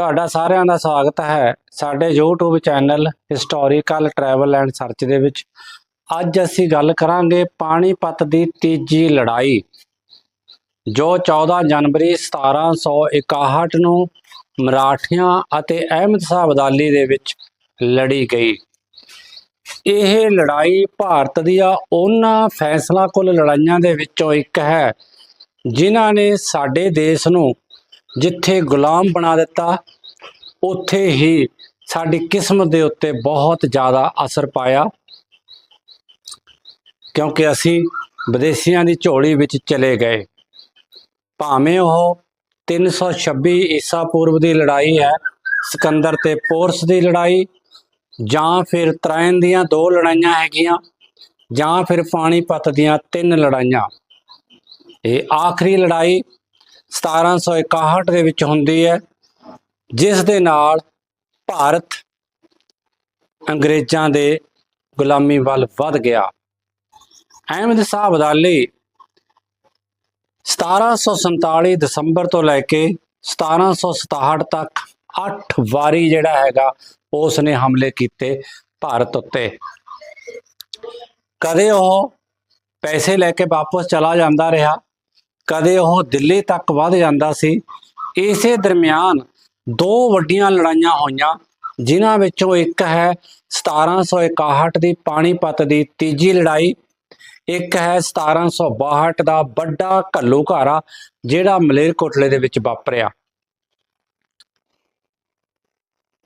ਤੁਹਾਡਾ ਸਾਰਿਆਂ ਦਾ ਸਵਾਗਤ ਹੈ ਸਾਡੇ YouTube channel historical travel and search ਦੇ ਵਿੱਚ। ਅੱਜ ਅਸੀਂ ਗੱਲ ਕਰਾਂਗੇ ਪਾਣੀਪਤ ਦੀ ਤੀਜੀ ਲੜਾਈ, ਜੋ 14 ਜਨਵਰੀ 1761 ਨੂੰ ਮਰਾਠਿਆਂ ਅਤੇ ਅਹਿਮਦ ਸ਼ਾਹ ਅਬਦਾਲੀ ਦੇ ਵਿੱਚ ਲੜੀ ਗਈ। ਇਹ ਲੜਾਈ ਭਾਰਤ ਦੀਆਂ ਉਹਨਾਂ ਫੈਸਲਾ ਕੁੱਲ ਲੜਾਈਆਂ ਦੇ ਵਿੱਚੋਂ ਇੱਕ ਹੈ, ਜਿਨ੍ਹਾਂ ਨੇ ਸਾਡੇ ਦੇਸ਼ ਨੂੰ ਜਿੱਥੇ ਗੁਲਾਮ ਬਣਾ ਦਿੱਤਾ, ਉੱਥੇ ਹੀ ਸਾਡੀ ਕਿਸਮਤ ਦੇ ਉੱਤੇ ਬਹੁਤ ਜ਼ਿਆਦਾ ਅਸਰ ਪਾਇਆ। ਕਿਉਂਕਿ ਅਸੀਂ ਵਿਦੇਸ਼ੀਆਂ ਦੀ ਝੋਲੀ ਵਿੱਚ ਚਲੇ ਗਏ। ਭਾਵੇਂ ਉਹ 326 ਈਸਾ ਪੂਰਵ ਦੀ ਲੜਾਈ ਹੈ, ਸਿਕੰਦਰ ਤੇ ਪੋਰਸ ਦੀ ਲੜਾਈ, ਜਾਂ ਫਿਰ ਤਰਾਇਨ ਦੀਆਂ ਦੋ ਲੜਾਈਆਂ ਹੈਗੀਆਂ, ਜਾਂ ਫਿਰ ਪਾਣੀਪਤ ਦੀਆਂ ਤਿੰਨ ਲੜਾਈਆਂ। ਇਹ ਆਖਰੀ ਲੜਾਈ 1761 ਦੇ ਵਿੱਚ ਹੁੰਦੀ ਹੈ, ਜਿਸ ਦੇ ਨਾਲ ਭਾਰਤ ਅੰਗਰੇਜ਼ਾਂ ਦੇ ਗੁਲਾਮੀ ਵੱਲ ਵੱਧ ਗਿਆ। ਅਹਿਮਦ ਸ਼ਾਹ ਅਬਦਾਲੀ 1747 ਦਸੰਬਰ ਤੋਂ ਲੈ ਕੇ 1767 ਤੱਕ 8 ਵਾਰੀ ਜਿਹੜਾ ਹੈਗਾ ਉਸ ਨੇ ਹਮਲੇ ਕੀਤੇ ਭਾਰਤ ਉੱਤੇ। ਕਦੇ ਉਹ ਪੈਸੇ ਲੈ ਕੇ ਵਾਪਸ ਚਲਾ ਜਾਂਦਾ ਰਿਹਾ ਕਦੇ ਉਹ ਦਿੱਲੀ ਤੱਕ ਵੱਧ ਜਾਂਦਾ ਸੀ। ਇਸੇ ਦਰਮਿਆਨ ਦੋ ਵੱਡੀਆਂ ਲੜਾਈਆਂ ਹੋਈਆਂ, ਜਿਨ੍ਹਾਂ ਵਿੱਚੋਂ ਇੱਕ ਹੈ 1761 ਦੀ ਪਾਣੀਪਤ ਦੀ ਤੀਜੀ ਲੜਾਈ, ਇੱਕ ਹੈ 1762 ਦਾ ਵੱਡਾ ਘੱਲੂਘਾਰਾ, ਜਿਹੜਾ ਮਲੇਰਕੋਟਲੇ ਦੇ ਵਿੱਚ ਵਾਪਰਿਆ।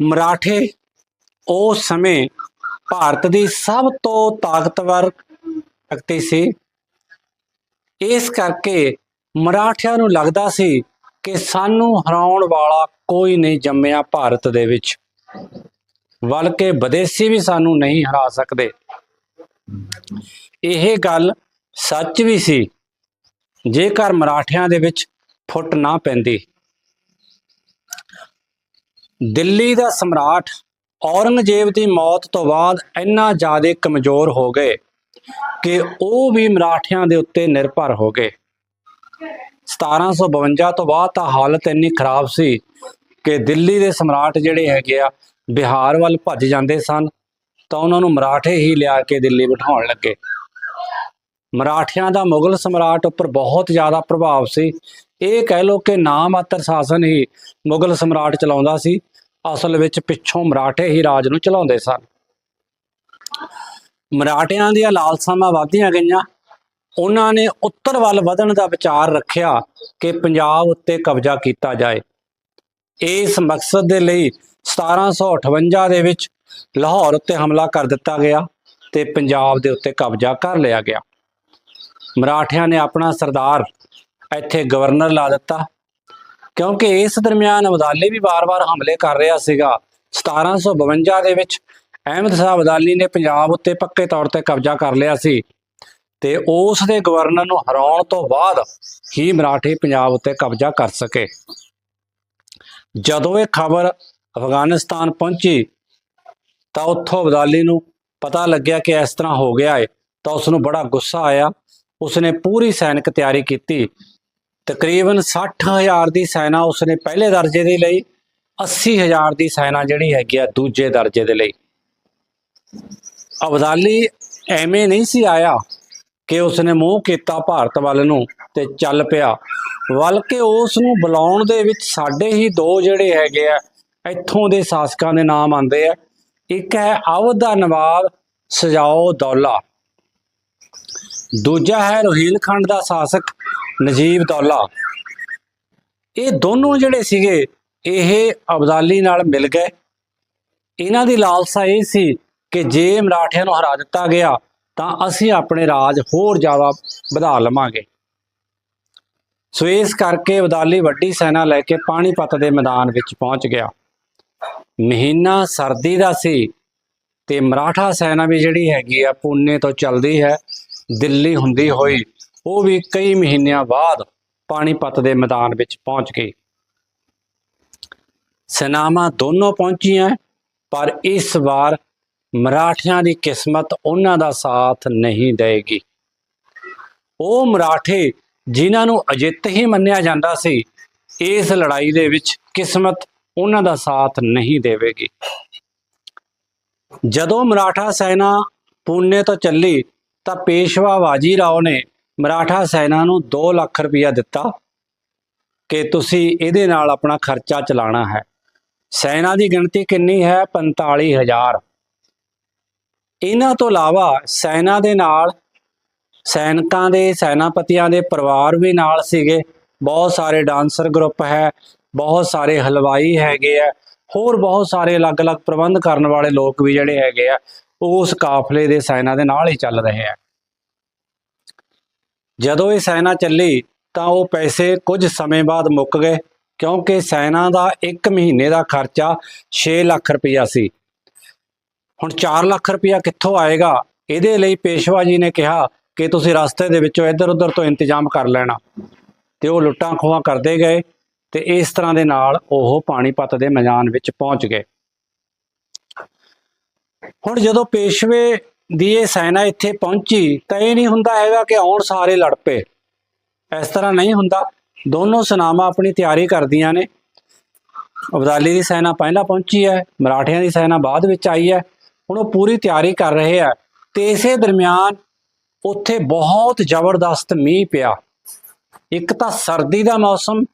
ਮਰਾਠੇ ਉਸ ਸਮੇਂ ਭਾਰਤ ਦੀ ਸਭ ਤੋਂ ਤਾਕਤਵਰ ਸ਼ਕਤੀ ਸੀ। ਇਸ ਕਰਕੇ ਮਰਾਠਿਆਂ ਨੂੰ ਲੱਗਦਾ ਸੀ ਕਿ ਸਾਨੂੰ ਹਰਾਉਣ ਵਾਲਾ ਕੋਈ ਨਹੀਂ ਜੰਮਿਆ ਭਾਰਤ ਦੇ ਵਿੱਚ। ਬਲਕਿ ਵਿਦੇਸ਼ੀ ਵੀ ਸਾਨੂੰ ਨਹੀਂ ਹਰਾ ਸਕਦੇ। ਇਹ ਗੱਲ ਸੱਚ ਵੀ ਸੀ, ਜੇਕਰ ਮਰਾਠਿਆਂ ਦੇ ਵਿੱਚ ਫੁੱਟ ਨਾ ਪੈਂਦੀ। ਦਿੱਲੀ ਦਾ ਸਮਰਾਟ ਔਰੰਗਜ਼ੇਬ ਦੀ ਮੌਤ ਤੋਂ ਬਾਅਦ ਇੰਨਾ ਜ਼ਿਆਦਾ ਕਮਜ਼ੋਰ ਹੋ ਗਏ ਕਿ ਉਹ ਵੀ ਮਰਾਠਿਆਂ ਦੇ ਉੱਤੇ ਨਿਰਭਰ ਹੋ ਗਏ। 1752 ਤੋਂ ਬਾਅਦ ਤਾਂ ਹਾਲਤ ਇੰਨੀ ਖਰਾਬ ਸੀ ਕਿ ਦਿੱਲੀ ਦੇ ਸਮਰਾਟ ਜਿਹੜੇ ਹੈਗੇ ਆ, ਬਿਹਾਰ ਵੱਲ ਭੱਜ ਜਾਂਦੇ ਸਨ, ਤਾਂ ਉਹਨਾਂ ਨੂੰ ਮਰਾਠੇ ਹੀ ਲਿਆ ਕੇ ਦਿੱਲੀ ਬਿਠਾਉਣ ਲੱਗੇ। ਮਰਾਠਿਆਂ ਦਾ ਮੁਗਲ ਸਮਰਾਟ ਉੱਪਰ ਬਹੁਤ ਜ਼ਿਆਦਾ ਪ੍ਰਭਾਵ ਸੀ। ਇਹ ਕਹਿ ਲੋ ਕਿ ਨਾਮਾਤਰ ਸ਼ਾਸਨ ਹੀ ਮੁਗਲ ਸਮਰਾਟ ਚਲਾਉਂਦਾ ਸੀ। ਅਸਲ ਵਿੱਚ ਪਿੱਛੋਂ ਮਰਾਠੇ ਹੀ ਰਾਜ ਨੂੰ ਚਲਾਉਂਦੇ ਸਨ। ਮਰਾਠਿਆਂ ਦੀਆਂ ਲਾਲਸਾਵਾਂ ਵਧਦੀਆਂ ਗਈਆਂ। ਉਹਨਾਂ ਨੇ ਉੱਤਰ ਵੱਲ ਵਧਣ ਦਾ ਵਿਚਾਰ ਰੱਖਿਆ ਕਿ ਪੰਜਾਬ ਉੱਤੇ ਕਬਜ਼ਾ ਕੀਤਾ ਜਾਏ। ਇਸ ਮਕਸਦ ਦੇ ਲਈ 1758 ਦੇ ਵਿੱਚ ਲਾਹੌਰ ਉੱਤੇ ਹਮਲਾ ਕਰ ਦਿੱਤਾ ਗਿਆ ਤੇ ਪੰਜਾਬ ਦੇ ਉੱਤੇ ਕਬਜ਼ਾ ਕਰ ਲਿਆ ਗਿਆ। ਮਰਾਠਿਆਂ ਨੇ ਆਪਣਾ ਸਰਦਾਰ ਇੱਥੇ ਗਵਰਨਰ ਲਾ ਦਿੱਤਾ, ਕਿਉਂਕਿ ਇਸ ਦਰਮਿਆਨ ਅਬਦਾਲੀ ਵੀ ਵਾਰ-ਵਾਰ ਹਮਲੇ ਕਰ ਰਿਹਾ ਸੀਗਾ। 1752 ਦੇ ਵਿੱਚ ਅਹਿਮਦ ਸ਼ਾਹ ਅਬਦਾਲੀ ਨੇ ਪੰਜਾਬ ਉੱਤੇ ਪੱਕੇ ਤੌਰ ਤੇ ਕਬਜ਼ਾ ਕਰ ਲਿਆ ਸੀ। ਤੇ ਉਸ ਦੇ ਗਵਰਨਰ ਨੂੰ ਹਰਾਉਣ ਤੋਂ ਬਾਅਦ ਹੀ ਮਰਾਠੇ ਪੰਜਾਬ ਉੱਤੇ ਕਬਜ਼ਾ ਕਰ ਸਕੇ। ਜਦੋਂ ਇਹ ਖਬਰ ਅਫਗਾਨਿਸਤਾਨ ਪਹੁੰਚੀ, ਤਾਂ ਉੱਥੋਂ ਅਬਦਾਲੀ ਨੂੰ ਪਤਾ ਲੱਗਿਆ ਕਿ ਇਸ ਤਰ੍ਹਾਂ ਹੋ ਗਿਆ ਹੈ ਤਾਂ ਉਸ ਨੂੰ ਬੜਾ ਗੁੱਸਾ ਆਇਆ। ਉਸਨੇ ਪੂਰੀ ਸੈਨਿਕ ਤਿਆਰੀ ਕੀਤੀ। ਤਕਰੀਬਨ 60000 ਦੀ ਸੈਨਾ ਉਸਨੇ ਪਹਿਲੇ ਦਰਜੇ ਦੇ ਲਈ 80000 ਦੀ ਸੈਨਾ ਜਿਹੜੀ ਹੈਗੀ ਆ ਦੂਜੇ ਦਰਜੇ ਦੇ ਲਈ। ਅਬਦਾਲੀ ਐਵੇਂ ਨਹੀਂ ਸੀ ਆਇਆ। ਕਿ ਉਸਨੇ ਮੂੰਹ ਕੀਤਾ ਭਾਰਤ ਵੱਲ ਨੂੰ ਤੇ ਚੱਲ ਪਿਆ। ਬਲਕਿ ਉਸ ਨੂੰ ਬੁਲਾਉਣ ਦੇ ਵਿੱਚ ਸਾਡੇ ਹੀ ਦੋ ਜਿਹੜੇ ਹੈਗੇ ਆ, ਇੱਥੋਂ ਦੇ ਸ਼ਾਸਕਾਂ ਦੇ ਨਾਮ ਆਉਂਦੇ ਆ। ਇੱਕ ਹੈ ਅਵਧ ਦਾ ਨਵਾਬ ਸਜਾਓ ਦੌਲਾ। ਦੂਜਾ ਹੈ ਰੋਹਿਲਖੰਡ ਦਾ ਸ਼ਾਸਕ ਨਜੀਬ ਦੌਲਾ। ਇਹ ਦੋਨੋਂ ਜਿਹੜੇ ਸੀਗੇ, ਇਹ ਅਬਦਾਲੀ ਨਾਲ ਮਿਲ ਗਏ। ਇਹਨਾਂ ਦੀ ਲਾਲਸਾ ਇਹ ਸੀ ਕਿ ਜੇ ਮਰਾਠਿਆਂ ਨੂੰ ਹਰਾ ਦਿੱਤਾ ਗਿਆ ਤਾਂ ਅਸੀਂ ਆਪਣੇ ਰਾਜ ਹੋਰ ਜ਼ਿਆਦਾ ਵਧਾ ਲਵਾਂਗੇ। ਸੋ ਇਸ ਕਰਕੇ ਅਬਦਾਲੀ ਵੱਡੀ ਸੈਨਾ ਲੈ ਕੇ ਪਾਣੀਪਤ ਦੇ ਮੈਦਾਨ ਵਿੱਚ ਪਹੁੰਚ ਗਿਆ। ਮਹੀਨਾ ਸਰਦੀ ਦਾ ਸੀ ਤੇ ਮਰਾਠਾ ਸੈਨਾ ਵੀ ਜਿਹੜੀ ਹੈਗੀ ਆ, ਪੂਨੇ ਤੋਂ ਚੱਲਦੀ ਹੈ, ਦਿੱਲੀ ਹੁੰਦੀ ਹੋਈ, ਉਹ ਵੀ ਕਈ ਮਹੀਨਿਆਂ ਬਾਅਦ ਪਾਣੀਪਤ ਦੇ ਮੈਦਾਨ ਵਿੱਚ ਪਹੁੰਚ ਗਈ। ਸੈਨਾਵਾਂ ਦੋਨੋਂ ਪਹੁੰਚੀਆਂ, ਪਰ ਇਸ ਵਾਰ ਮਰਾਠਿਆਂ ਦੀ ਕਿਸਮਤ ਉਹਨਾਂ ਦਾ ਸਾਥ ਨਹੀਂ ਦੇਗੀ। ਉਹ ਮਰਾਠੇ ਜਿਨ੍ਹਾਂ ਨੂੰ ਅਜਿੱਤ ਹੀ ਮੰਨਿਆ ਜਾਂਦਾ ਸੀ, ਇਸ ਲੜਾਈ ਦੇ ਵਿੱਚ ਕਿਸਮਤ ਉਹਨਾਂ ਦਾ ਸਾਥ ਨਹੀਂ ਦੇਵੇਗੀ। ਜਦੋਂ ਮਰਾਠਾ ਸੈਨਾ ਪੂਨੇ ਤੋਂ ਚੱਲੀ, ਤਾਂ ਪੇਸ਼ਵਾ ਬਾਜੀ ਰਾਓ ਨੇ ਮਰਾਠਾ ਸੈਨਾ ਨੂੰ 2 ਲੱਖ ਰੁਪਇਆ ਦਿੱਤਾ ਕਿ ਤੁਸੀਂ ਇਹਦੇ ਨਾਲ ਆਪਣਾ ਖਰਚਾ ਚਲਾਉਣਾ ਹੈ। ਸੈਨਾ ਦੀ ਗਿਣਤੀ ਕਿੰਨੀ ਹੈ? 45000 ਇਹਨਾਂ ਤੋਂ ਇਲਾਵਾ ਸੈਨਾ ਦੇ ਨਾਲ, ਸੈਨਿਕਾਂ ਦੇ, ਸੈਨਾਪਤੀਆਂ ਦੇ ਪਰਿਵਾਰ ਵੀ ਨਾਲ ਸੀਗੇ। ਬਹੁਤ ਸਾਰੇ ਡਾਂਸਰ ਗਰੁੱਪ ਹੈ, ਬਹੁਤ ਸਾਰੇ ਹਲਵਾਈ ਹੈਗੇ ਆ, ਹੋਰ ਬਹੁਤ ਸਾਰੇ ਅਲੱਗ-ਅਲੱਗ ਪ੍ਰਬੰਧ ਕਰਨ ਵਾਲੇ ਲੋਕ ਵੀ ਜਿਹੜੇ ਹੈਗੇ ਆ ਉਸ ਕਾਫਲੇ ਦੇ ਸੈਨਾ ਦੇ ਨਾਲ ਹੀ ਚੱਲ ਰਹੇ ਆ। ਜਦੋਂ ਇਹ ਸੈਨਾ ਚੱਲੀ ਤਾਂ ਉਹ ਪੈਸੇ ਕੁਝ ਸਮੇਂ ਬਾਅਦ ਮੁੱਕ ਗਏ, ਕਿਉਂਕਿ ਸੈਨਾ ਦਾ 1 ਮਹੀਨੇ ਦਾ ਖਰਚਾ 6 ਲੱਖ ਰੁਪਇਆ ਸੀ। ਹੁਣ 4 ਲੱਖ ਰੁਪਇਆ ਕਿੱਥੋਂ ਆਏਗਾ? ਇਹਦੇ ਲਈ ਪੇਸ਼ਵਾ ਜੀ ਨੇ ਕਿਹਾ ਕਿ ਤੁਸੀਂ ਰਸਤੇ ਦੇ ਵਿੱਚੋਂ ਇੱਧਰ ਉੱਧਰ ਤੋਂ ਇੰਤਜ਼ਾਮ ਕਰ ਲੈਣਾ। ਤੇ ਉਹ ਲੁੱਟਾਂ ਖੋਹਾਂ ਕਰਦੇ ਗਏ ਤੇ ਇਸ ਤਰ੍ਹਾਂ ਦੇ ਨਾਲ ਉਹ ਪਾਣੀਪਤ ਦੇ ਮੈਦਾਨ ਵਿੱਚ ਪਹੁੰਚ ਗਏ। ਹੁਣ ਜਦੋਂ ਪੇਸ਼ਵੇ ਦੀ ਇਹ ਸੈਨਾ ਇੱਥੇ ਪਹੁੰਚੀ ਤਾਂ ਇਹ ਨਹੀਂ ਹੁੰਦਾ ਹੈਗਾ ਕਿ ਆਉਣ ਸਾਰੇ ਲੜ ਪਏ। ਇਸ ਤਰ੍ਹਾਂ ਨਹੀਂ ਹੁੰਦਾ। ਦੋਨੋਂ ਸੈਨਾਵਾਂ ਆਪਣੀ ਤਿਆਰੀ ਕਰਦੀਆਂ ਨੇ। ਅਬਦਾਲੀ ਦੀ ਸੈਨਾ ਪਹਿਲਾਂ ਪਹੁੰਚੀ ਹੈ, ਮਰਾਠਿਆਂ ਦੀ ਸੈਨਾ ਬਾਅਦ ਵਿੱਚ ਆਈ ਹੈ। ਹੁਣ ਉਹ ਪੂਰੀ ਤਿਆਰੀ ਕਰ ਰਹੇ ਆ ਤੇ ਇਸੇ ਦਰਮਿਆਨ ਉੱਥੇ ਬਹੁਤ ਜ਼ਬਰਦਸਤ ਮੀਂਹ ਪਿਆ। ਇੱਕ ਤਾਂ ਸਰਦੀ ਦਾ ਮੌਸਮ,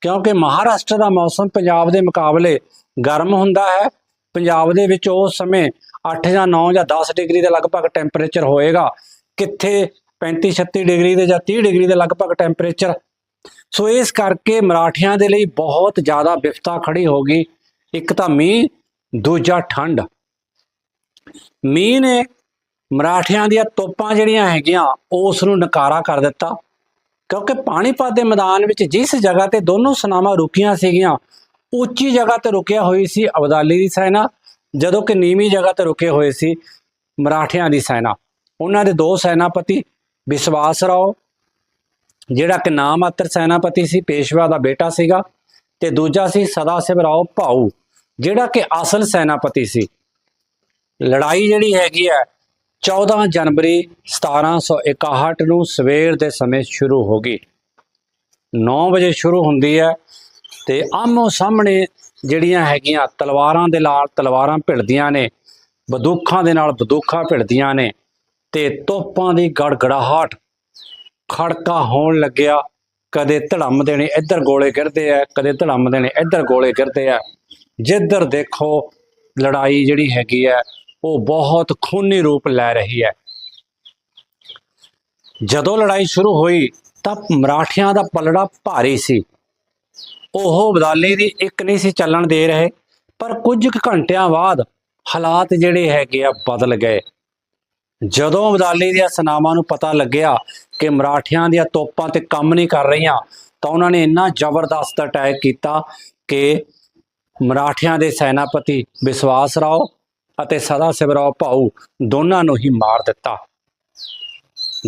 ਕਿਉਂਕਿ ਮਹਾਰਾਸ਼ਟਰ ਦਾ ਮੌਸਮ ਪੰਜਾਬ ਦੇ ਮੁਕਾਬਲੇ ਗਰਮ ਹੁੰਦਾ ਹੈ। ਪੰਜਾਬ ਦੇ ਵਿੱਚ ਉਸ ਸਮੇਂ 8 ਜਾਂ 9 ਜਾਂ 10 ਡਿਗਰੀ ਦੇ ਲਗਭਗ ਟੈਂਪਰੇਚਰ ਹੋਏਗਾ। ਕਿੱਥੇ 35 36 ਡਿਗਰੀ ਦੇ ਜਾਂ 30 ਡਿਗਰੀ ਦੇ ਲਗਭਗ ਟੈਂਪਰੇਚਰ। ਸੋ ਇਸ ਕਰਕੇ ਮਰਾਠਿਆਂ ਦੇ ਲਈ ਬਹੁਤ ਜ਼ਿਆਦਾ ਵਿਫਤਾ ਖੜੀ ਹੋ ਗਈ। ਇੱਕ ਤਾਂ ਮੀਂਹ, ਦੂਜਾ ਠੰਡ। ਮੀਂਹ ਨੇ ਮਰਾਠਿਆਂ ਦੀਆਂ ਤੋਪਾਂ ਜਿਹੜੀਆਂ ਹੈਗੀਆਂ ਉਸ ਨੂੰ ਨਕਾਰਾ ਕਰ ਦਿੱਤਾ। ਕਿਉਂਕਿ ਪਾਣੀਪਤ ਦੇ ਮੈਦਾਨ ਵਿੱਚ ਜਿਸ ਜਗ੍ਹਾ ਤੇ ਦੋਨੋਂ ਸੈਨਾਵਾਂ ਰੁਕੀਆਂ ਸੀਗੀਆਂ, ਉੱਚੀ ਜਗ੍ਹਾ ਤੇ ਰੁਕਿਆ ਹੋਈ ਸੀ ਅਬਦਾਲੀ ਦੀ ਸੈਨਾ, ਜਦੋਂ ਕਿ ਨੀਵੀਂ ਜਗ੍ਹਾ ਤੇ ਰੁਕੇ ਹੋਏ ਸੀ ਮਰਾਠਿਆਂ ਦੀ ਸੈਨਾ। ਉਹਨਾਂ ਦੇ ਦੋ ਸੈਨਾਪਤੀ ਵਿਸ਼ਵਾਸ ਰਾਓ, ਜਿਹੜਾ ਕਿ ਨਾਮ ਮਾਤਰ ਸੈਨਾਪਤੀ ਸੀ, ਪੇਸ਼ਵਾ ਦਾ ਬੇਟਾ ਸੀਗਾ, ਤੇ ਦੂਜਾ ਸੀ ਸਦਾ ਸਿਵ ਰਾਓ ਭਾਊ, ਜਿਹੜਾ ਕਿ ਅਸਲ ਸੈਨਾਪਤੀ ਸੀ। ਲੜਾਈ ਜਿਹੜੀ ਹੈਗੀ ਹੈ 14 ਜਨਵਰੀ 1761 ਨੂੰ ਸਵੇਰ ਦੇ ਸਮੇਂ ਸ਼ੁਰੂ ਹੋ ਗਈ। 9 ਵਜੇ ਸ਼ੁਰੂ ਹੁੰਦੀ ਹੈ ਤੇ ਆਮੋ ਸਾਹਮਣੇ ਜਿਹੜੀਆਂ ਹੈਗੀਆਂ ਤਲਵਾਰਾਂ ਦੇ ਨਾਲ ਤਲਵਾਰਾਂ ਭਿੜਦੀਆਂ ਨੇ, ਬੰਦੂਕਾਂ ਦੇ ਨਾਲ ਬੰਦੂਕਾਂ ਭਿੜਦੀਆਂ ਨੇ ਤੇ ਤੋਪਾਂ ਦੀ ਗੜਗੜਾਹਟ ਖੜਕਾ ਹੋਣ ਲੱਗਿਆ। ਕਦੇ ਧੜਮ ਦੇਣੇ ਇੱਧਰ ਗੋਲੇ ਗਿਰਦੇ ਆ, ਕਦੇ ਧੜਮ ਦੇਣੇ ਇੱਧਰ ਗੋਲੇ ਗਿਰਦੇ ਆ। ਜਿੱਧਰ ਦੇਖੋ ਲੜਾਈ ਜਿਹੜੀ ਹੈਗੀ ਹੈ ਉਹ ਬਹੁਤ ਖੂਨੀ ਰੂਪ ਲੈ ਰਹੀ ਹੈ। ਜਦੋਂ ਲੜਾਈ ਸ਼ੁਰੂ ਹੋਈ ਤਾਂ ਮਰਾਠਿਆਂ ਦਾ ਪਲੜਾ ਭਾਰੀ ਸੀ। ਉਹ ਬਦਾਲੀ ਦੀ ਇੱਕ ਨਹੀਂ ਸੀ ਚੱਲਣ ਦੇ ਰਹੇ, ਪਰ ਕੁਝ ਕੁ ਘੰਟਿਆਂ ਬਾਅਦ ਹਾਲਾਤ ਜਿਹੜੇ ਹੈਗੇ ਆ ਬਦਲ ਗਏ। ਜਦੋਂ ਅਬਦਾਲੀ ਦੀਆਂ ਸੈਨਾਵਾਂ ਨੂੰ ਪਤਾ ਲੱਗਿਆ ਕਿ ਮਰਾਠਿਆਂ ਦੀਆਂ ਤੋਪਾਂ ਤੇ ਕੰਮ ਨਹੀਂ ਕਰ ਰਹੀਆਂ, ਤਾਂ ਉਹਨਾਂ ਨੇ ਇੰਨਾ ਜ਼ਬਰਦਸਤ ਅਟੈਕ ਕੀਤਾ ਕਿ ਮਰਾਠਿਆਂ ਦੇ ਸੈਨਾਪਤੀ ਵਿਸ਼ਵਾਸ ਰਾਓ ਅਤੇ ਸਦਾ ਸਿਵਰਾਓ ਭਾਊ ਦੋਨਾਂ ਨੂੰ ਹੀ ਮਾਰ ਦਿੱਤਾ।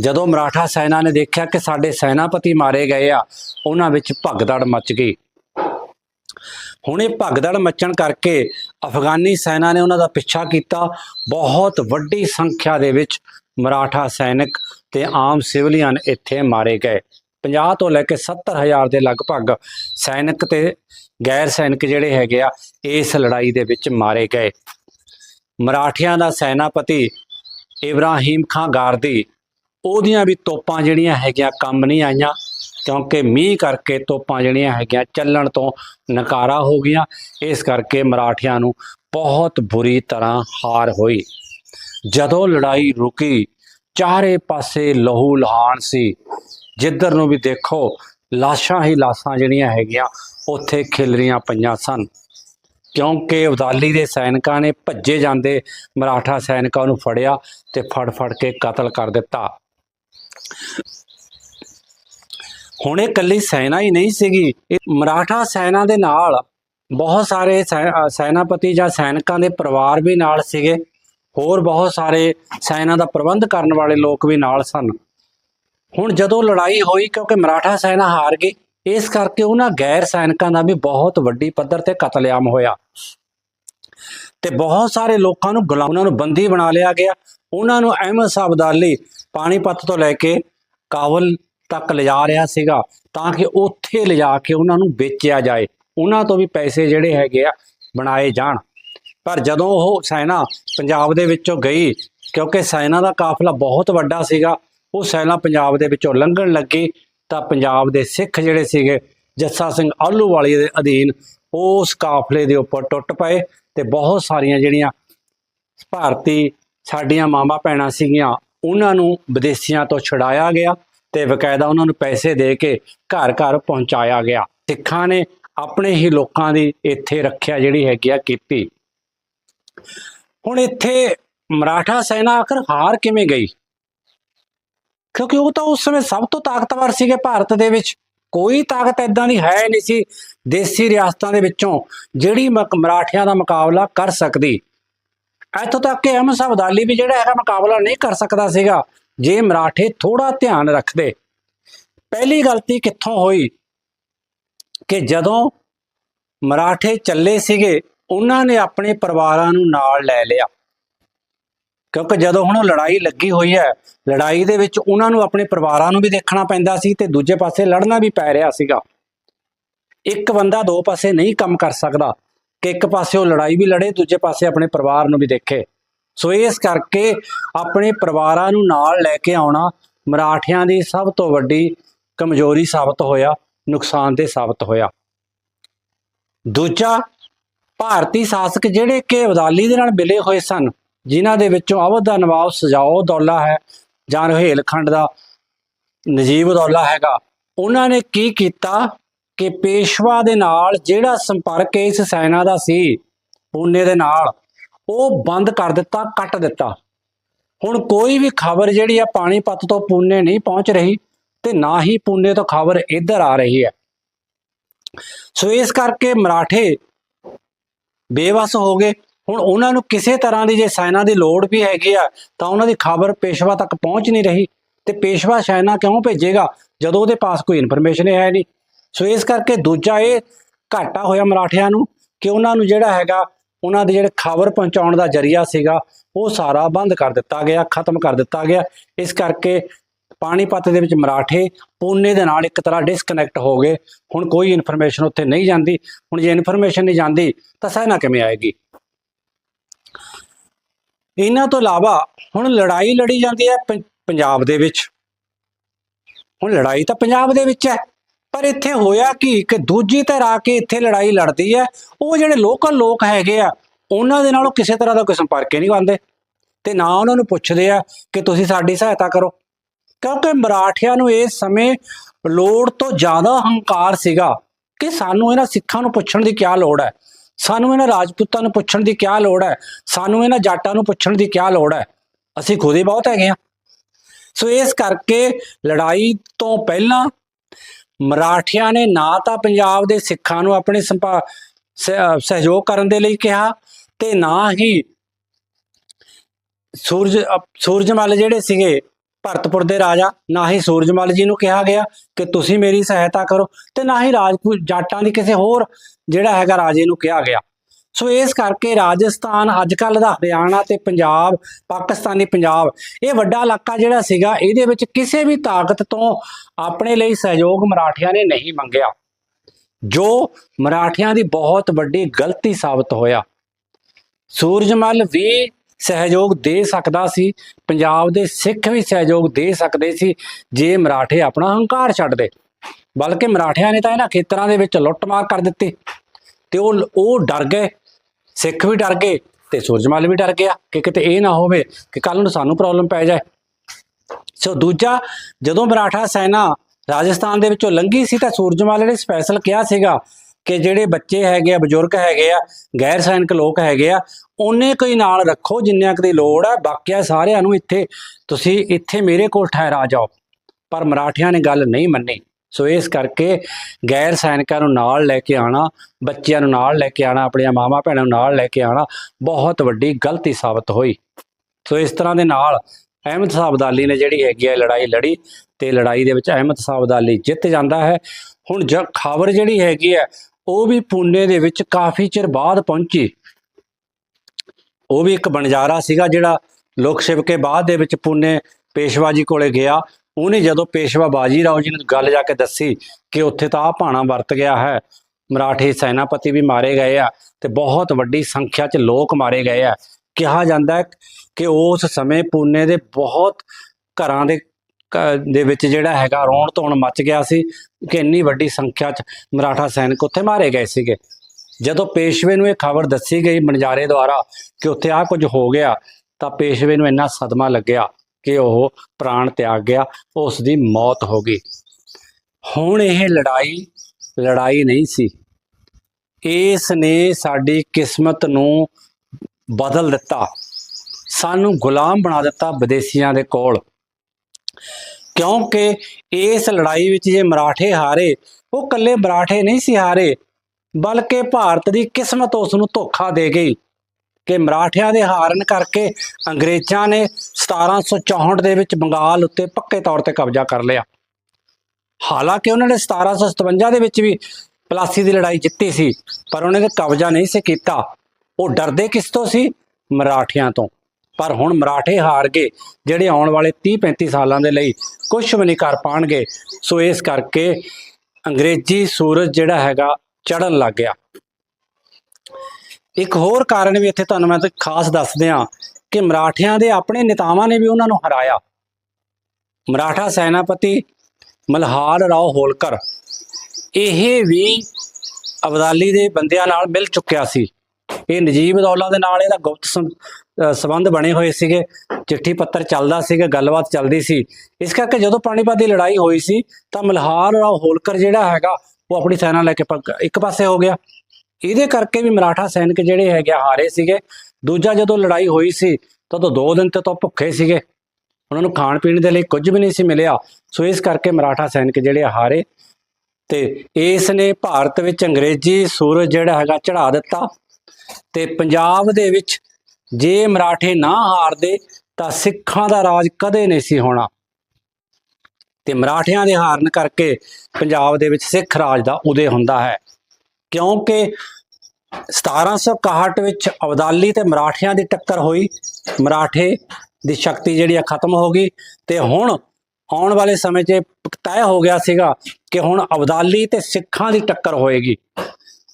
ਜਦੋਂ ਮਰਾਠਾ ਸੈਨਾ ਨੇ ਦੇਖਿਆ ਕਿ ਸਾਡੇ ਸੈਨਾਪਤੀ ਮਾਰੇ ਗਏ ਆ, ਉਹਨਾਂ ਵਿੱਚ ਭਗਦੜ ਮਚ ਗਈ। ਹੁਣ ਇਹ ਭਗਦੜ ਮਚਣ ਕਰਕੇ ਅਫਗਾਨੀ ਸੈਨਾ ਨੇ ਉਹਨਾਂ ਦਾ ਪਿੱਛਾ ਕੀਤਾ। ਬਹੁਤ ਵੱਡੀ ਸੰਖਿਆ ਦੇ ਵਿੱਚ ਮਰਾਠਾ ਸੈਨਿਕ ਤੇ ਆਮ ਸਿਵਲੀਅਨ ਇੱਥੇ ਮਾਰੇ ਗਏ। 50 ਤੋਂ ਲੈ ਕੇ 70 ਹਜ਼ਾਰ ਦੇ ਲਗਭਗ ਸੈਨਿਕ ਤੇ ਗੈਰ ਸੈਨਿਕ ਜਿਹੜੇ ਹੈਗੇ ਆ, ਇਸ ਲੜਾਈ ਦੇ ਵਿੱਚ ਮਾਰੇ ਗਏ। ਮਰਾਠਿਆਂ ਦਾ ਸੈਨਾਪਤੀ ਇਬਰਾਹੀਮ ਖਾਂ ਗਾਰਦੀ, ਉਹਦੀਆਂ ਵੀ ਤੋਪਾਂ ਜਿਹੜੀਆਂ ਹੈਗੀਆਂ ਕੰਮ ਨਹੀਂ ਆਈਆਂ, ਕਿਉਂਕਿ ਮੀਂਹ ਕਰਕੇ ਤੋਪਾਂ ਜਿਹੜੀਆਂ ਹੈਗੀਆਂ ਚੱਲਣ ਤੋਂ ਨਕਾਰਾ ਹੋ ਗਈਆਂ, ਇਸ ਕਰਕੇ ਮਰਾਠਿਆਂ ਨੂੰ ਬਹੁਤ ਬੁਰੀ ਤਰ੍ਹਾਂ ਹਾਰ ਹੋਈ। ਜਦੋਂ ਲੜਾਈ ਰੁਕੀ, ਚਾਰੇ ਪਾਸੇ ਲਹੂ ਲਹਾਨ ਸੀ। ਜਿੱਧਰ ਨੂੰ ਵੀ ਦੇਖੋ, ਲਾਸ਼ਾਂ ਹੀ ਲਾਸ਼ਾਂ ਜਿਹੜੀਆਂ ਹੈਗੀਆਂ, ਉੱਥੇ ਖਿਲਰੀਆਂ ਪਈਆਂ ਸਨ। ਕਿਉਂਕਿ ਅਬਦਾਲੀ ਦੇ ਸੈਨਿਕਾਂ ਨੇ ਭੱਜੇ ਜਾਂਦੇ ਮਰਾਠਾ ਸੈਨਿਕਾਂ ਨੂੰ ਫੜਿਆ ਤੇ ਫੜ ਫੜ ਕੇ ਕਤਲ ਕਰ ਦਿੱਤਾ। ਹੁਣ ਇਹ ਇਕੱਲੀ ਸੈਨਾ ਹੀ ਨਹੀਂ ਸੀਗੀ। ਇਹ ਮਰਾਠਾ ਸੈਨਾ ਦੇ ਨਾਲ ਬਹੁਤ ਸਾਰੇ ਸੈ- ਸੈਨਾਪਤੀ ਜਾਂ ਸੈਨਿਕਾਂ ਦੇ ਪਰਿਵਾਰ ਵੀ ਨਾਲ ਸੀਗੇ। ਹੋਰ ਬਹੁਤ ਸਾਰੇ ਸੈਨਾ ਦਾ ਪ੍ਰਬੰਧ ਕਰਨ ਵਾਲੇ ਲੋਕ ਵੀ ਨਾਲ ਸਨ। ਹੁਣ ਜਦੋਂ ਲੜਾਈ ਹੋਈ ਕਿਉਂਕਿ ਮਰਾਠਾ ਸੈਨਾ ਹਾਰ ਗਈ ਇਸ ਕਰਕੇ ਉਹਨਾਂ ਗੈਰ ਸੈਨਿਕਾਂ ਦਾ ਵੀ ਬਹੁਤ ਵੱਡੀ ਪੱਧਰ ਤੇ ਕਤਲੇਆਮ ਹੋਇਆ। ਤੇ ਬਹੁਤ ਸਾਰੇ ਲੋਕਾਂ ਨੂੰ ਗੁਲਾਮ ਉਹਨਾਂ ਨੂੰ ਬੰਦੀ ਬਣਾ ਲਿਆ ਗਿਆ। ਉਹਨਾਂ ਨੂੰ ਅਹਿਮਦ ਸ਼ਾਹ ਅਬਦਾਲੀ ਪਾਣੀਪਤ ਤੋਂ ਲੈ ਕੇ ਕਾਬਲ ਤੱਕ ਲਿਜਾ ਰਿਹਾ ਸੀਗਾ ਤਾਂ ਕਿ ਉੱਥੇ ਲਿਜਾ ਕੇ ਉਹਨਾਂ ਨੂੰ ਵੇਚਿਆ ਜਾਏ। ਉਹਨਾਂ ਤੋਂ ਵੀ ਪੈਸੇ ਜਿਹੜੇ ਹੈਗੇ ਆ ਬਣਾਏ ਜਾਣ। ਪਰ ਜਦੋਂ ਉਹ ਸੈਨਾ ਪੰਜਾਬ ਦੇ ਵਿੱਚੋਂ ਗਈ, ਕਿਉਂਕਿ ਸੈਨਾ ਦਾ ਕਾਫਲਾ ਬਹੁਤ ਵੱਡਾ ਸੀਗਾ, ਉਹ ਸੈਨਾ ਪੰਜਾਬ ਦੇ ਵਿੱਚੋਂ ਲੰਘਣ ਲੱਗੀ। ਤਾਂ ਪੰਜਾਬ ਦੇ ਸਿੱਖ ਜਿਹੜੇ ਸੀਗੇ, ਜੱਸਾ ਸਿੰਘ ਆਹਲੂਵਾਲੀ ਦੇ ਅਧੀਨ ਉਸ ਕਾਫਲੇ ਦੇ ਉੱਪਰ ਟੁੱਟ ਪਏ ਤੇ ਬਹੁਤ ਸਾਰੀਆਂ ਜਿਹੜੀਆਂ ਭਾਰਤੀ ਸਾਡੀਆਂ ਮਾਮਾ ਭੈਣਾਂ ਸੀਗੀਆਂ, ਉਹਨਾਂ ਨੂੰ ਵਿਦੇਸ਼ੀਆਂ ਤੋਂ ਛੁਡਾਇਆ ਗਿਆ ਤੇ ਬਕਾਇਦਾ ਉਹਨਾਂ ਨੂੰ ਪੈਸੇ ਦੇ ਕੇ ਘਰ ਘਰ ਪਹੁੰਚਾਇਆ ਗਿਆ। ਸਿੱਖਾਂ ਨੇ ਆਪਣੇ ਹੀ ਲੋਕਾਂ ਦੀ ਇੱਥੇ ਰੱਖਿਆ ਜਿਹੜੀ ਹੈਗੀ ਆ ਕੀਤੀ। ਹੁਣ ਇੱਥੇ ਮਰਾਠਾ ਸੈਨਾ ਆਖਰ ਹਾਰ ਕਿਵੇਂ ਗਈ? ਕਿਉਂਕਿ ਉਹ ਤਾਂ ਉਸ ਸਮੇਂ ਸਭ ਤੋਂ ਤਾਕਤਵਰ ਸੀਗੇ ਭਾਰਤ ਦੇ ਵਿੱਚ। ਕੋਈ ਤਾਕਤ ਇਦਾਂ ਦੀ ਹੈ ਨਹੀਂ ਸੀ ਦੇਸੀ ਰਿਆਸਤਾਂ ਦੇ ਵਿੱਚੋਂ ਜਿਹੜੀ ਮਕ- ਮਰਾਠਿਆਂ ਦਾ ਮੁਕਾਬਲਾ ਕਰ ਸਕਦੀ। ਇੱਥੋਂ ਤੱਕ ਕਿ ਅਹਿਮਦ ਸ਼ਾਹ ਅਬਦਾਲੀ ਵੀ ਜਿਹੜਾ ਹੈਗਾ ਮੁਕਾਬਲਾ ਨਹੀਂ ਕਰ ਸਕਦਾ ਸੀਗਾ, ਜੇ ਮਰਾਠੇ ਥੋੜਾ ਧਿਆਨ ਰੱਖਦੇ। ਪਹਿਲੀ ਗਲਤੀ ਕਿੱਥੋਂ ਹੋਈ? ਕਿ ਜਦੋਂ ਮਰਾਠੇ ਚੱਲੇ ਸੀਗੇ, ਉਹਨਾਂ ਨੇ ਆਪਣੇ ਪਰਿਵਾਰਾਂ ਨੂੰ ਨਾਲ ਲੈ ਲਿਆ। ਕਿਉਂਕਿ ਜਦੋਂ ਹੁਣ ਉਹ ਲੜਾਈ ਲੱਗੀ ਹੋਈ ਹੈ, ਲੜਾਈ ਦੇ ਵਿੱਚ ਉਹਨਾਂ ਨੂੰ ਆਪਣੇ ਪਰਿਵਾਰਾਂ ਨੂੰ ਵੀ ਦੇਖਣਾ ਪੈਂਦਾ ਸੀ ਤੇ ਦੂਜੇ ਪਾਸੇ ਲੜਨਾ ਵੀ ਪੈ ਰਿਹਾ ਸੀਗਾ। ਇੱਕ ਬੰਦਾ ਦੋ ਪਾਸੇ ਨਹੀਂ ਕੰਮ ਕਰ ਸਕਦਾ ਕਿ ਇੱਕ ਪਾਸੇ ਉਹ ਲੜਾਈ ਵੀ ਲੜੇ, ਦੂਜੇ ਪਾਸੇ ਆਪਣੇ ਪਰਿਵਾਰ ਨੂੰ ਵੀ ਦੇਖੇ। ਸੋ ਇਸ ਕਰਕੇ ਆਪਣੇ ਪਰਿਵਾਰਾਂ ਨੂੰ ਨਾਲ ਲੈ ਕੇ ਆਉਣਾ ਮਰਾਠਿਆਂ ਦੀ ਸਭ ਤੋਂ ਵੱਡੀ ਕਮਜ਼ੋਰੀ ਸਾਬਤ ਹੋਇਆ, ਨੁਕਸਾਨ ਤੇ ਸਾਬਤ ਹੋਇਆ। ਦੂਜਾ, ਭਾਰਤੀ ਸ਼ਾਸਕ ਜਿਹੜੇ ਕਿ ਅਬਦਾਲੀ ਦੇ ਨਾਲ ਮਿਲੇ ਹੋਏ ਸਨ ਜਿਨ੍ਹਾਂ ਦੇ ਵਿੱਚੋਂ ਅਵਧ ਦਾ ਨਵਾਬ ਸਜਾਓ ਦੌਲਾ ਹੈ ਜਾਂ ਰੋਹੇਲਖੰਡ ਦਾ ਨਜੀਬ ਦੌਲਾ ਹੈਗਾ। ਉਹਨਾਂ ਨੇ ਕੀ ਕੀਤਾ ਕਿ ਪੇਸ਼ਵਾ ਦੇ ਨਾਲ ਜਿਹੜਾ ਸੰਪਰਕ ਇਸ ਸੈਨਾ ਦਾ ਸੀ, ਪੂਨੇ ਦੇ ਨਾਲ, ਉਹ ਬੰਦ ਕਰ ਦਿੱਤਾ, ਕੱਟ ਦਿੱਤਾ। ਹੁਣ ਕੋਈ ਵੀ ਖਬਰ ਜਿਹੜੀ ਆ ਪਾਣੀਪਤ ਤੋਂ ਪੂਨੇ ਨਹੀਂ ਪਹੁੰਚ ਰਹੀ ਤੇ ਨਾ ਹੀ ਪੂਨੇ ਤੋਂ ਖਬਰ ਇੱਧਰ ਆ ਰਹੀ ਹੈ। ਸੋ ਇਸ ਕਰਕੇ ਮਰਾਠੇ ਬੇਵਸ ਹੋ ਗਏ। ਹੁਣ ਉਹਨਾਂ ਨੂੰ ਕਿਸੇ ਤਰ੍ਹਾਂ ਦੀ ਜੇ ਸੈਨਾ ਦੀ ਲੋੜ ਵੀ ਹੈਗੀ ਆ, ਤਾਂ ਉਹਨਾਂ ਦੀ ਖਬਰ ਪੇਸ਼ਵਾ ਤੱਕ ਪਹੁੰਚ ਨਹੀਂ ਰਹੀ। ਤੇ ਪੇਸ਼ਵਾ ਸੈਨਾ ਕਿਉਂ ਭੇਜੇਗਾ, ਜਦੋਂ ਉਹਦੇ ਪਾਸ ਕੋਈ ਇਨਫੋਰਮੇਸ਼ਨ ਹੈ ਨਹੀਂ? ਸੋ ਇਸ ਕਰਕੇ ਦੂਜਾ ਇਹ ਘਾਟਾ ਹੋਇਆ ਮਰਾਠਿਆਂ ਨੂੰ ਕਿ ਉਹਨਾਂ ਨੂੰ ਜਿਹੜਾ ਹੈਗਾ, ਉਹਨਾਂ ਦੇ ਜਿਹੜੇ ਖਬਰ ਪਹੁੰਚਾਉਣ ਦਾ ਜਰੀਆ ਸੀਗਾ, ਉਹ ਸਾਰਾ ਬੰਦ ਕਰ ਦਿੱਤਾ ਗਿਆ, ਖਤਮ ਕਰ ਦਿੱਤਾ ਗਿਆ। ਇਸ ਕਰਕੇ ਪਾਣੀਪਤ ਦੇ ਵਿੱਚ ਮਰਾਠੇ ਪੂਨੇ ਦੇ ਨਾਲ ਇੱਕ ਤਰ੍ਹਾਂ ਡਿਸਕਨੈਕਟ ਹੋ ਗਏ। ਹੁਣ ਕੋਈ ਇਨਫੋਰਮੇਸ਼ਨ ਉੱਥੇ ਨਹੀਂ ਜਾਂਦੀ। ਹੁਣ ਜੇ ਇਨਫੋਰਮੇਸ਼ਨ ਨਹੀਂ ਜਾਂਦੀ, ਤਾਂ ਸੈਨਾ ਕਿਵੇਂ ਆਏਗੀ? ਇਹਨਾਂ ਤੋਂ ਇਲਾਵਾ ਹੁਣ ਲੜਾਈ ਲੜੀ ਜਾਂਦੀ ਹੈ ਪੰ- ਪੰਜਾਬ ਦੇ ਵਿੱਚ। ਹੁਣ ਲੜਾਈ ਤਾਂ ਪੰਜਾਬ ਦੇ ਵਿੱਚ ਹੈ, ਪਰ ਇੱਥੇ ਹੋਇਆ ਕੀ? ਕਿ ਦੂਜੀ ਧਿਰ ਆ ਕੇ ਇੱਥੇ ਲੜਾਈ ਲੜਦੀ ਹੈ। ਉਹ ਜਿਹੜੇ ਲੋਕਲ ਲੋਕ ਹੈਗੇ ਆ, ਉਹਨਾਂ ਦੇ ਨਾਲ ਉਹ ਕਿਸੇ ਤਰ੍ਹਾਂ ਦਾ ਕੋਈ ਸੰਪਰਕ ਹੀ ਨਹੀਂ ਪਾਉਂਦੇ ਤੇ ਨਾ ਉਹਨਾਂ ਨੂੰ ਪੁੱਛਦੇ ਆ ਕਿ ਤੁਸੀਂ ਸਾਡੀ ਸਹਾਇਤਾ ਕਰੋ। ਕਿਉਂਕਿ ਮਰਾਠਿਆਂ ਨੂੰ ਇਸ ਸਮੇਂ ਲੋੜ ਤੋਂ ਜ਼ਿਆਦਾ ਹੰਕਾਰ ਸੀਗਾ ਕਿ ਸਾਨੂੰ ਇਹਨਾਂ ਸਿੱਖਾਂ ਨੂੰ ਪੁੱਛਣ ਦੀ ਕੀ ਲੋੜ ਹੈ। ਸਾਨੂੰ ਇਹਨਾਂ ਰਾਜਪੂਤਾਂ ਨੂੰ ਪੁੱਛਣ ਦੀ ਕਿਆ ਲੋੜ ਹੈ? ਸਾਨੂੰ ਇਹਨਾਂ ਜਾਟਾਂ ਨੂੰ ਪੁੱਛਣ ਦੀ ਕਿਆ ਲੋੜ ਹੈ? ਅਸੀਂ ਖੁਦ ਹੀ ਬਹੁਤ ਹੈਗੇ ਆ ਸੋ ਇਸ ਕਰਕੇ ਲੜਾਈ ਤੋਂ ਪਹਿਲਾਂ ਮਰਾਠਿਆਂ ਨੇ ਨਾ ਤਾਂ ਪੰਜਾਬ ਦੇ ਸਿੱਖਾਂ ਨੂੰ ਆਪਣੇ ਸੰਪਾ ਸ- ਸਹਿਯੋਗ ਕਰਨ ਦੇ ਲਈ ਕਿਹਾ ਤੇ ਨਾ ਹੀ ਸੂਰਜ ਸੂਰਜਮਲ ਜਿਹੜੇ ਸੀਗੇ ਭਰਤਪੁਰ ਦੇ ਰਾਜਾ, ਨਾ ਹੀ ਸੂਰਜਮਲ ਜੀ ਨੂੰ ਕਿਹਾ ਗਿਆ ਕਿ ਤੁਸੀਂ ਮੇਰੀ ਸਹਾਇਤਾ ਕਰੋ ਤੇ ਨਾ ਹੀ ਰਾਜਪੂਤ ਜਾਟਾਂ ਦੀ ਕਿਸੇ ਹੋਰ ਜਿਹੜਾ ਹੈਗਾ ਰਾਜੇ ਨੂੰ ਕਿਹਾ ਗਿਆ। ਸੋ ਇਸ ਕਰਕੇ ਰਾਜਸਥਾਨ ਅੱਜ ਕੱਲ ਦਾ ਹਰਿਆਣਾ ਤੇ ਪੰਜਾਬ, ਪਾਕਿਸਤਾਨੀ ਪੰਜਾਬ, ਇਹ ਵੱਡਾ ਇਲਾਕਾ ਜਿਹੜਾ ਸੀਗਾ, ਇਹਦੇ ਵਿੱਚ ਕਿਸੇ ਵੀ ਤਾਕਤ ਤੋਂ ਆਪਣੇ ਲਈ ਸਹਿਯੋਗ ਮਰਾਠਿਆਂ ਨੇ ਨਹੀਂ ਮੰਗਿਆ। ਜੋ ਮਰਾਠਿਆਂ ਦੀ ਬਹੁਤ ਵੱਡੀ ਗਲਤੀ ਸਾਬਤ ਹੋਇਆ। ਸੂਰਜਮਲ ਵੀ ਸਹਿਯੋਗ ਦੇ ਸਕਦਾ ਸੀ। ਪੰਜਾਬ ਦੇ ਸਿੱਖ ਵੀ ਸਹਿਯੋਗ ਦੇ ਸਕਦੇ ਸੀ, ਜੇ ਮਰਾਠੇ ਆਪਣਾ ਹੰਕਾਰ ਛੱਡਦੇ। ਬਲਕਿ ਮਰਾਠਿਆਂ ਨੇ ਤਾਂ ਇਹਨਾਂ ਖੇਤਰਾਂ ਦੇ ਵਿੱਚ ਲੁੱਟਮਾਰ ਕਰ ਦਿੱਤੀ। ਤੇ ਉਹ ਉਹ ਡਰ ਗਏ। ਸਿੱਖ ਵੀ ਡਰ ਗਏ ਤੇ ਸੂਰਜਮਲ ਵੀ ਡਰ ਗਿਆ ਕਿ ਕਿਤੇ ਇਹ ਨਾ ਹੋਵੇ ਕਿ ਕੱਲ ਨੂੰ ਸਾਨੂੰ ਪ੍ਰੋਬਲਮ ਪੈ ਜਾਏ। ਸੋ ਦੂਜਾ, ਜਦੋਂ ਮਰਾਠਾ ਸੈਨਾ ਰਾਜਸਥਾਨ ਦੇ ਵਿੱਚੋਂ ਲੰਘੀ ਸੀ ਤਾਂ ਸੂਰਜਮਲ ਨੇ ਸਪੈਸ਼ਲ ਕਿਹਾ ਸੀਗਾ ਕਿ ਜਿਹੜੇ ਬੱਚੇ ਹੈਗੇ ਆ, ਬਜ਼ੁਰਗ ਹੈਗੇ ਆ, ਗੈਰ ਸੈਨਿਕ ਲੋਕ ਹੈਗੇ ਆ, ਉਹਨੇ ਕੋਈ ਨਾਲ ਰੱਖੋ ਜਿੰਨਿਆਂ ਕੁ ਲੋੜ ਹੈ ਬਾਕੀਆਂ ਸਾਰਿਆਂ ਨੂੰ ਇੱਥੇ, ਤੁਸੀਂ ਇੱਥੇ ਮੇਰੇ ਕੋਲ ਠਹਿਰਾ ਜਾਓ। ਪਰ ਮਰਾਠਿਆਂ ਨੇ ਗੱਲ ਨਹੀਂ ਮੰਨੀ। ਸੋ ਇਸ ਕਰਕੇ ਗੈਰ ਸੈਨਿਕਾਂ ਨੂੰ ਨਾਲ ਲੈ ਕੇ ਆਣਾ, ਬੱਚਿਆਂ ਨੂੰ ਨਾਲ ਲੈ ਕੇ ਆਣਾ, ਆਪਣੀਆਂ ਮਾਵਾਂ ਭੈਣਾਂ ਨੂੰ ਨਾਲ ਲੈ ਕੇ ਆਣਾ, ਬਹੁਤ ਵੱਡੀ ਗਲਤੀ ਸਾਬਤ ਹੋਈ। ਸੋ ਇਸ ਤਰ੍ਹਾਂ ਦੇ ਨਾਲ ਅਹਿਮਦ ਸ਼ਾਹ ਅਬਦਾਲੀ ਨੇ ਜਿਹੜੀ ਹੈਗੀ ਹੈ ਲੜਾਈ ਲੜੀ ਤੇ ਲੜਾਈ ਦੇ ਵਿੱਚ ਅਹਿਮਦ ਸ਼ਾਹ ਅਬਦਾਲੀ ਜਿੱਤ ਜਾਂਦਾ ਹੈ। ਹੁਣ ਜ, ਖਬਰ ਜਿਹੜੀ ਹੈਗੀ ਹੈ ਉਹ ਵੀ ਪੂਨੇ ਦੇ ਵਿੱਚ ਕਾਫੀ ਚਿਰ ਬਾਅਦ ਪਹੁੰਚੀ। ਉਹ ਵੀ ਇੱਕ ਬਣਜਾਰਾ ਸੀਗਾ ਜਿਹੜਾ ਲੋਕ ਸੇਵਕੇ ਬਾਅਦ ਦੇ ਵਿੱਚ ਪੂਨੇ ਪੇਸ਼ਵਾ ਜੀ ਕੋਲੇ ਗਿਆ। ਉਹਨੇ ਜਦੋਂ ਪੇਸ਼ਵਾ ਬਾਜੀ ਰਾਓ ਜੀ ਨੂੰ ਗੱਲ ਜਾ ਕੇ ਦੱਸੀ ਕਿ ਉੱਥੇ ਤਾਂ ਆ ਭਾਣਾ ਵਰਤ ਗਿਆ ਹੈ, ਮਰਾਠੇ ਸੈਨਾਪਤੀ ਵੀ ਮਾਰੇ ਗਏ ਆ ਤੇ ਬਹੁਤ ਵੱਡੀ ਸੰਖਿਆ 'ਚ ਲੋਕ ਮਾਰੇ ਗਏ ਆ। ਕਿਹਾ ਜਾਂਦਾ ਹੈ ਕਿ ਉਸ ਸਮੇਂ ਪੂਨੇ ਦੇ ਬਹੁਤ ਘਰਾਂ ਦੇ ਦੇ ਵਿੱਚ ਜਿਹੜਾ ਹੈਗਾ ਰੋਣ ਧੋਣ ਮਚ ਗਿਆ ਸੀ ਕਿ ਇੰਨੀ ਵੱਡੀ ਸੰਖਿਆ 'ਚ ਮਰਾਠਾ ਸੈਨਿਕ ਉੱਥੇ ਮਾਰੇ ਗਏ ਸੀਗੇ। ਜਦੋਂ ਪੇਸ਼ਵੇ ਨੂੰ ਇਹ ਖਬਰ ਦੱਸੀ ਗਈ ਬਣਜਾਰੇ ਦੁਆਰਾ ਕਿ ਉੱਥੇ ਆ ਕੁਝ ਹੋ ਗਿਆ, ਤਾਂ ਪੇਸ਼ਵੇ ਨੂੰ ਇੰਨਾ ਸਦਮਾ ਲੱਗਿਆ ਕਿ ਉਹ ਪ੍ਰਾਣ ਤਿਆਗ ਗਿਆ, ਉਸ ਦੀ ਮੌਤ ਹੋ ਗਈ। ਹੁਣ ਇਹ ਲੜਾਈ ਲੜਾਈ ਨਹੀਂ ਸੀ। ਇਸ ਨੇ ਸਾਡੀ ਕਿਸਮਤ ਨੂੰ ਬਦਲ ਦਿੱਤਾ। ਸਾਨੂੰ ਗੁਲਾਮ ਬਣਾ ਦਿੱਤਾ ਵਿਦੇਸ਼ੀਆਂ ਦੇ ਕੋਲ। ਕਿਉਂਕਿ ਇਸ ਲੜਾਈ ਵਿੱਚ ਜੇ ਮਰਾਠੇ ਹਾਰੇ, ਉਹ ਕੱਲੇ ਮਰਾਠੇ ਨਹੀਂ ਸੀ ਹਾਰੇ, ਬਲਕਿ ਭਾਰਤ ਦੀ ਕਿਸਮਤ ਉਸ ਨੂੰ ਧੋਖਾ ਦੇ ਗਈ ਕਿ ਮਰਾਠਿਆਂ ਦੇ ਹਾਰਨ ਕਰਕੇ ਅੰਗਰੇਜ਼ਾਂ ਨੇ 1764 ਦੇ ਵਿੱਚ ਬੰਗਾਲ ਉੱਤੇ ਪੱਕੇ ਤੌਰ ਤੇ ਕਬਜ਼ਾ ਕਰ ਲਿਆ। ਹਾਲਾਂਕਿ ਉਹਨਾਂ ਨੇ 1757 ਦੇ ਵਿੱਚ ਵੀ ਪਲਾਸੀ ਦੀ ਲੜਾਈ ਜਿੱਤੀ ਸੀ, ਪਰ ਉਹਨਾਂ ਨੇ ਕਬਜ਼ਾ ਨਹੀਂ ਸੀ ਕੀਤਾ। ਉਹ ਡਰਦੇ ਕਿਸ ਤੋਂ ਸੀ? ਮਰਾਠਿਆਂ ਤੋਂ। ਪਰ ਹੁਣ ਮਰਾਠੇ ਹਾਰ ਗਏ, ਜਿਹੜੇ ਆਉਣ ਵਾਲੇ 30 35 ਸਾਲਾਂ ਦੇ ਲਈ ਕੁਝ ਵੀ ਨਹੀਂ ਕਰ ਪਾਣਗੇ। ਸੋ ਇਸ ਕਰਕੇ ਅੰਗਰੇਜ਼ੀ ਸੂਰਜ ਜਿਹੜਾ ਹੈਗਾ ਚੜਨ ਲੱਗ ਗਿਆ। ਇੱਕ ਹੋਰ ਕਾਰਨ ਵੀ ਇੱਥੇ ਤੁਹਾਨੂੰ ਮੈਂ ਤੇ ਖਾਸ ਦੱਸ ਦਿਆਂ ਕਿ ਮਰਾਠਿਆਂ ਦੇ ਆਪਣੇ ਨੇਤਾਵਾਂ ਨੇ ਵੀ ਉਹਨਾਂ ਨੂੰ ਹਰਾਇਆ। ਮਰਾਠਾ ਸੈਨਾਪਤੀ ਮਲਹਾਰ ਰਾਓ ਹੋਲਕਰ, ਇਹ ਵੀ ਅਬਦਾਲੀ ਦੇ ਬੰਦਿਆਂ ਨਾਲ ਮਿਲ ਚੁੱਕਿਆ ਸੀ। ਇਹ ਨਜੀਬ ਦੌਲਾ ਦੇ ਨਾਲ ਇਹਦਾ ਗੁਪਤ ਸੰਬੰਧ ਬਣੇ ਹੋਏ ਸੀਗੇ, ਚਿੱਠੀ ਪੱਤਰ ਚੱਲਦਾ ਸੀਗਾ, ਗੱਲਬਾਤ ਚੱਲਦੀ ਸੀ। ਇਸ ਕਰਕੇ ਜਦੋਂ ਪਾਣੀਪਤ ਦੀ ਲੜਾਈ ਹੋਈ ਸੀ, ਤਾਂ ਮਲਹਾਰ ਰਾਓ ਹੋਲਕਰ ਜਿਹੜਾ ਹੈਗਾ, ਉਹ ਆਪਣੀ ਸੈਨਾ ਲੈ ਕੇ ਇੱਕ ਪਾਸੇ ਹੋ ਗਿਆ। ਇਹਦੇ ਕਰਕੇ ਵੀ ਮਰਾਠਾ ਸੈਨਿਕ ਜਿਹੜੇ ਹੈਗੇ ਆ, ਹਾਰੇ ਸੀਗੇ। ਦੂਜਾ ਜਦੋਂ ਲੜਾਈ ਹੋਈ ਸੀ, ਤਾਂ ਉਹ ਦੋ ਦਿਨ ਤੇ ਤੋਂ ਭੁੱਖੇ ਸੀਗੇ। ਉਹਨਾਂ ਨੂੰ ਖਾਣ ਪੀਣ ਦੇ ਲਈ ਕੁਝ ਵੀ ਨਹੀਂ ਸੀ ਮਿਲਿਆ। ਸੋ ਇਸ ਕਰਕੇ ਮਰਾਠਾ ਸੈਨਿਕ ਜਿਹੜੇ ਹਾਰੇ। ਤੇ ਇਸ ਨੇ ਭਾਰਤ ਵਿੱਚ ਅੰਗਰੇਜ਼ੀ ਸੂਰਜ ਜਿਹੜਾ ਹੈਗਾ ਚੜਾ ਦਿੱਤਾ। ਤੇ ਪੰਜਾਬ ਦੇ ਵਿੱਚ ਜੇ ਮਰਾਠੇ ਨਾ ਹਾਰਦੇ, ਤਾਂ ਸਿੱਖਾਂ ਦਾ ਰਾਜ ਕਦੇ ਨਹੀਂ ਸੀ ਹੋਣਾ। ਤੇ ਮਰਾਠਿਆਂ ਦੇ ਹਾਰਨ ਕਰਕੇ ਪੰਜਾਬ ਦੇ ਵਿੱਚ ਸਿੱਖ ਰਾਜ ਦਾ ਉਦੈ ਹੁੰਦਾ ਹੈ। ਕਿਉਂਕਿ 1761 ਵਿੱਚ ਅਬਦਾਲੀ ਤੇ ਮਰਾਠਿਆਂ ਦੀ ਟੱਕਰ ਹੋਈ। ਮਰਾਠੇ ਦੀ ਸ਼ਕਤੀ ਜਿਹੜੀ ਆ ਖਤਮ ਹੋ ਗਈ ਤੇ ਹੁਣ ਆਉਣ ਵਾਲੇ ਸਮੇਂ 'ਚ ਤੈਅ ਹੋ ਗਿਆ ਸੀਗਾ ਕਿ ਹੁਣ ਅਬਦਾਲੀ ਤੇ ਸਿੱਖਾਂ ਦੀ ਟੱਕਰ ਹੋਏਗੀ।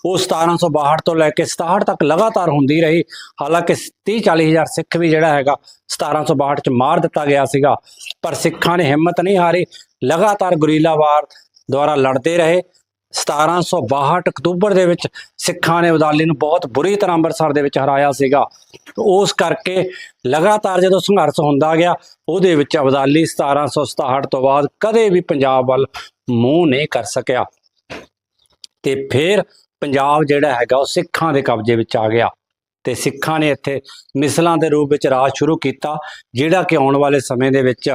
ਉਹ 1762 ਤੋਂ ਲੈ ਕੇ 67 ਤੱਕ ਲਗਾਤਾਰ ਹੁੰਦੀ ਰਹੀ। ਹਾਲਾਂਕਿ 30 40 ਹਜ਼ਾਰ ਸਿੱਖ ਵੀ ਜਿਹੜਾ ਹੈਗਾ 1762 ਚ ਮਾਰ ਦਿੱਤਾ ਗਿਆ ਸੀਗਾ। ਪਰ ਸਿੱਖਾਂ ਨੇ ਹਿੰਮਤ ਨਹੀਂ ਹਾਰੀ। ਲਗਾਤਾਰ ਗੁਰੀਲਾ ਵਾਰ ਦੁਆਰਾ ਲੜਦੇ ਰਹੇ। 1762 ਅਕਤੂਬਰ ਦੇ ਵਿੱਚ ਸਿੱਖਾਂ ਨੇ ਅਬਦਾਲੀ ਨੂੰ ਬਹੁਤ ਬੁਰੀ ਤਰ੍ਹਾਂ ਅੰਮ੍ਰਿਤਸਰ ਦੇ ਵਿੱਚ ਹਰਾਇਆ ਸੀਗਾ। ਉਸ ਕਰਕੇ ਲਗਾਤਾਰ ਜਦੋਂ ਸੰਘਰਸ਼ ਹੁੰਦਾ ਗਿਆ, ਉਹਦੇ ਵਿੱਚ ਅਬਦਾਲੀ 1767 ਤੋਂ ਬਾਅਦ ਕਦੇ ਵੀ ਪੰਜਾਬ ਵੱਲ ਮੂੰਹ ਨਹੀਂ ਕਰ ਸਕਿਆ। ਤੇ ਫਿਰ ਪੰਜਾਬ ਜਿਹੜਾ ਹੈਗਾ ਉਹ ਸਿੱਖਾਂ ਦੇ ਕਬਜ਼ੇ ਵਿੱਚ ਆ ਗਿਆ ਤੇ ਸਿੱਖਾਂ ਨੇ ਇੱਥੇ ਮਿਸਲਾਂ ਦੇ ਰੂਪ ਵਿੱਚ ਰਾਜ ਸ਼ੁਰੂ ਕੀਤਾ, ਜਿਹੜਾ ਕਿ ਆਉਣ ਵਾਲੇ ਸਮੇਂ ਦੇ ਵਿੱਚ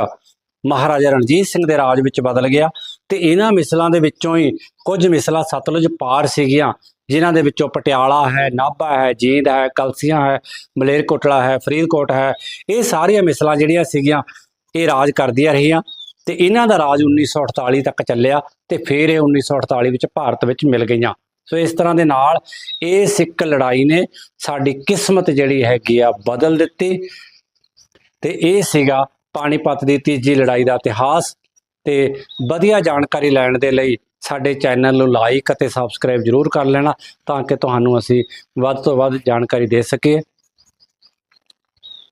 ਮਹਾਰਾਜਾ ਰਣਜੀਤ ਸਿੰਘ ਦੇ ਰਾਜ ਵਿੱਚ ਬਦਲ ਗਿਆ ਤੇ ਇਹਨਾਂ ਮਿਸਲਾਂ ਦੇ ਵਿੱਚੋਂ ਹੀ ਕੁਝ ਮਿਸਲਾਂ ਸਤਲੁਜ ਪਾਰ ਸੀਗੀਆਂ, ਜਿਨ੍ਹਾਂ ਦੇ ਵਿੱਚੋਂ ਪਟਿਆਲਾ ਹੈ, ਨਾਭਾ ਹੈ, ਜੀਂਦ ਹੈ, ਕਲਸੀਆਂ ਹੈ ਮਲੇਰਕੋਟਲਾ ਹੈ, ਫਰੀਦਕੋਟ ਹੈ, ਇਹ ਸਾਰੀਆਂ ਮਿਸਲਾਂ ਜਿਹੜੀਆਂ ਸੀਗੀਆਂ ਇਹ ਰਾਜ ਕਰਦੀਆਂ ਰਹੀਆਂ ਤੇ ਇਹਨਾਂ ਦਾ ਰਾਜ 1948 ਤੱਕ ਚੱਲਿਆ ਤੇ ਫਿਰ ਇਹ 1948 ਵਿੱਚ ਭਾਰਤ ਵਿੱਚ ਮਿਲ ਗਈਆਂ। ਸੋ ਇਸ ਤਰ੍ਹਾਂ ਦੇ ਨਾਲ ਇਹ ਸਿੱਖ ਲੜਾਈ ਨੇ ਸਾਡੀ ਕਿਸਮਤ ਜਿਹੜੀ ਹੈਗੀ ਆ ਬਦਲ ਦਿੱਤੀ ਤੇ ਇਹ ਸੀਗਾ ਪਾਣੀਪਤ ਦੀ ਤੀਜੀ ਲੜਾਈ ਦਾ ਇਤਿਹਾਸ ਤੇ ਵਧੀਆ ਜਾਣਕਾਰੀ ਲੈਣ ਦੇ ਲਈ ਸਾਡੇ ਚੈਨਲ ਨੂੰ ਲਾਈਕ ਅਤੇ ਸਬਸਕ੍ਰਾਈਬ ਜਰੂਰ ਕਰ ਲੈਣਾ ਤਾਂ ਕਿ ਤੁਹਾਨੂੰ ਅਸੀਂ ਵੱਧ ਤੋਂ ਵੱਧ ਜਾਣਕਾਰੀ ਦੇ ਸਕੀਏ।